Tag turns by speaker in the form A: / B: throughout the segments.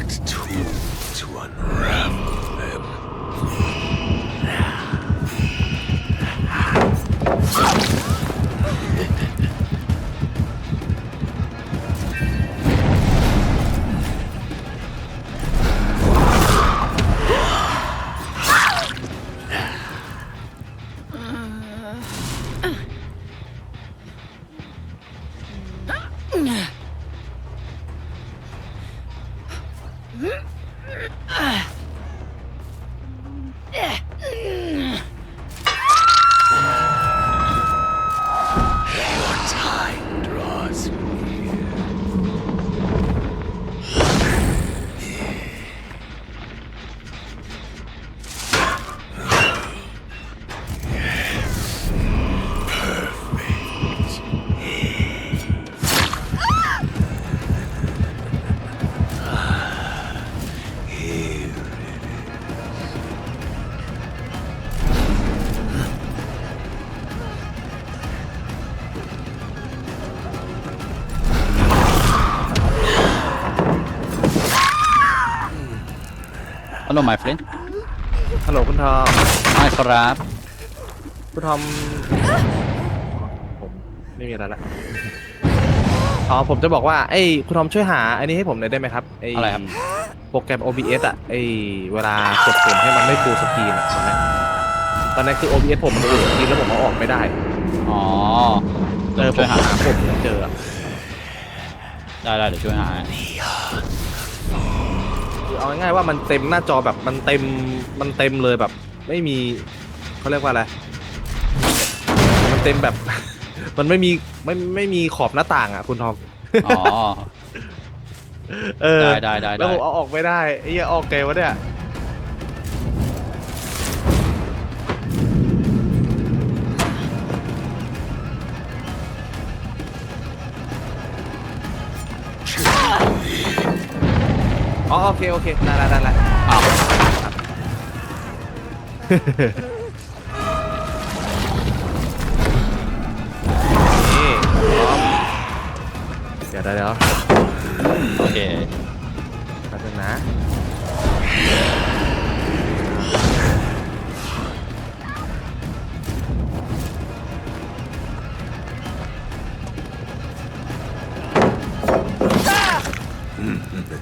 A: What tool to unravel them?
B: ฮัลโหล my friend
C: ฮัลโหลคุณทอม
B: ไม่ครับ
C: คุณทอมผมไม่มีอะไรละอ๋อผมจะบอกว่าไอ้ยคุณทอมช่วยหาอันนี้ให้ผมหน่อยได้ไหมครับไอ้
B: อะไรครับ
C: โปรแกรม OBS อะไอ้เวลากดปุ่มให้มันไม่ฟูลสกรีนอะตอนนั้นตอนนั้นคือ OBS ผมมันฟูลสกรีนแล้วผมเอาออกไม่ได้
B: อ๋อ
C: เออผ
B: ช่ว
C: ม
B: ยหา
C: หาผมไม่เจออะ
B: ได้ได้เดี๋ยวช่วยหา
C: คือ เอาง่ายๆว่ามันเต็มหน้าจอแบบมันเต็มมันเต็มเลยแบบ ไม่มีเขาเรียกว่าอะไรมันเต็มแบบ มันไม่มีไม่ไม่มีขอบหน้าต่างอะคุณทอม
B: อ๋อ
C: เออ
B: ได้ได้ได้
C: แล้ว
B: ได้
C: ผมเอาออกไม่ได้ไอ้เหี้ยออกไงวะเนี่ย อ๋อโอเคโอเคได้แล้วได้แล้ว
B: อ้าว
C: นี่พร้อมเดี๋ยวเดี๋ยวเดี๋ยว
B: โอเค
C: แป๊บนึงนะ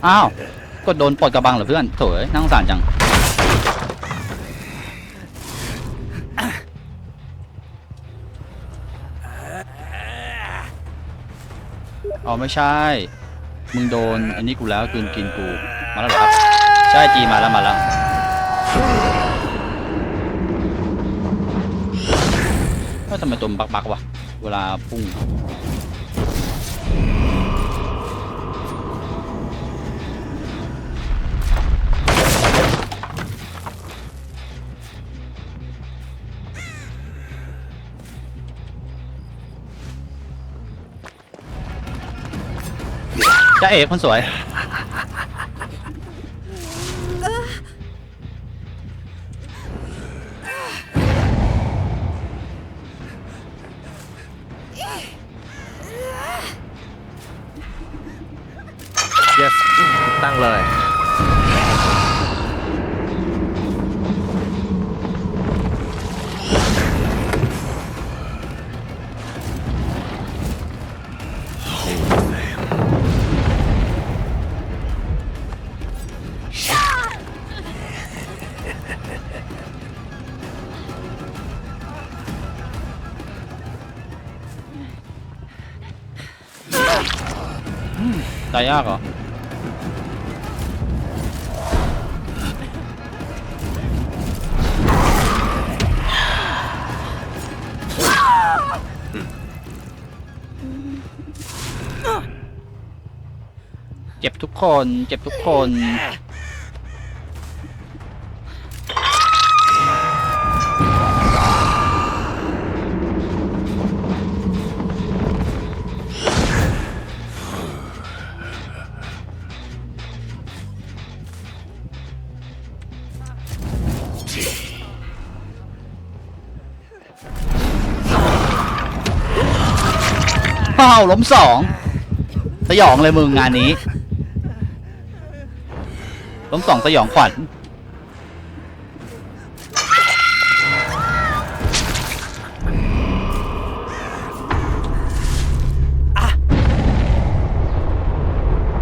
B: อ้าว กดโดนปลดกระบังเหรอเพื่อนโถ่อ้ยนั่าสงสารจัง อ๋อไม่ใช่ มึงโดนอันนี้กูแล้วกินกินกู มาแล้วเหรอครับ ใช่จีมาแล้วมาแล้วทำไมตัวมันบักวะ เวลาพุ่ง จ้าเอกคนสวย
C: yes ตั้งเลย
B: ตายยากเหรอ เจ็บทุกคน เจ็บทุกคน อ้าวล้มสองสยองเลยมึงงานนี้ ล้มสองสยองขวัญ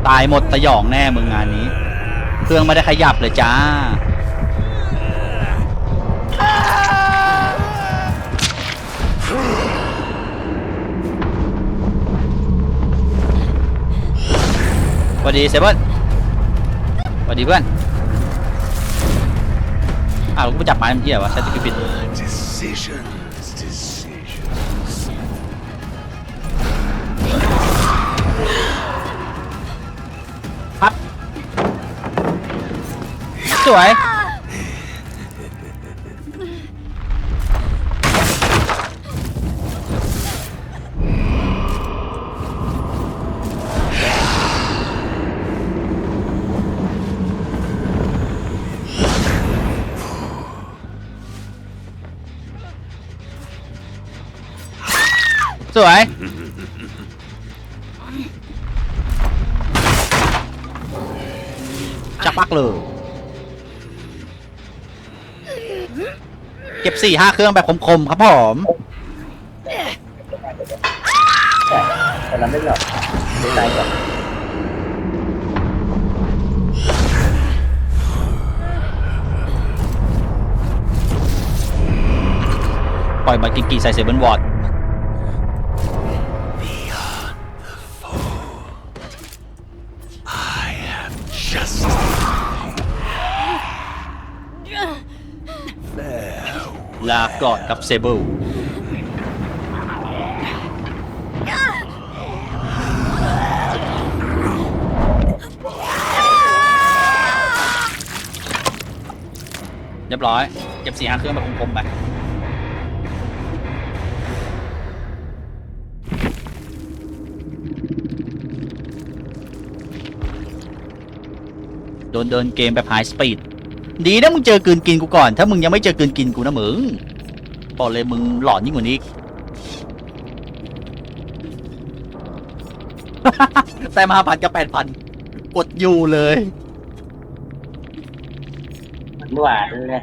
B: ตายหมดสยองแน่มึงงานนี้ เครื่องไม่ได้ขยับเลยจ้า ดีเซเบิลสวัสดีเพื่อน อ้าวแล้วกูไปจับไม้มันเหี้ยวะใช้ตะกี้ผิด
A: Decisions, decisions.
B: ครับสวย สวย จักปักเลย เก็บสี่ห้าเครื่องแบบคมๆครับผม
D: แต่เราไม่หรอกไม่ไรหรอก
B: ปล่อยมากินกี่ใส่เซเบิลวอร์ด ก่อนกับเซเบิลเรียบร้อย เก็บสี่ห้าเครื่องแบบคมๆไปโดนเดินเกมแบบไฮสปีดดีนะมึงเจอกืนกินกูก่อน ถ้ามึงยังไม่เจอกืนกินกูนะมึง บอกเลยมึงหลอนยิ่งกว่านี้อีก แต่มาพันกับแปดพันกดอยู่เลย
D: เมื่อวานเลย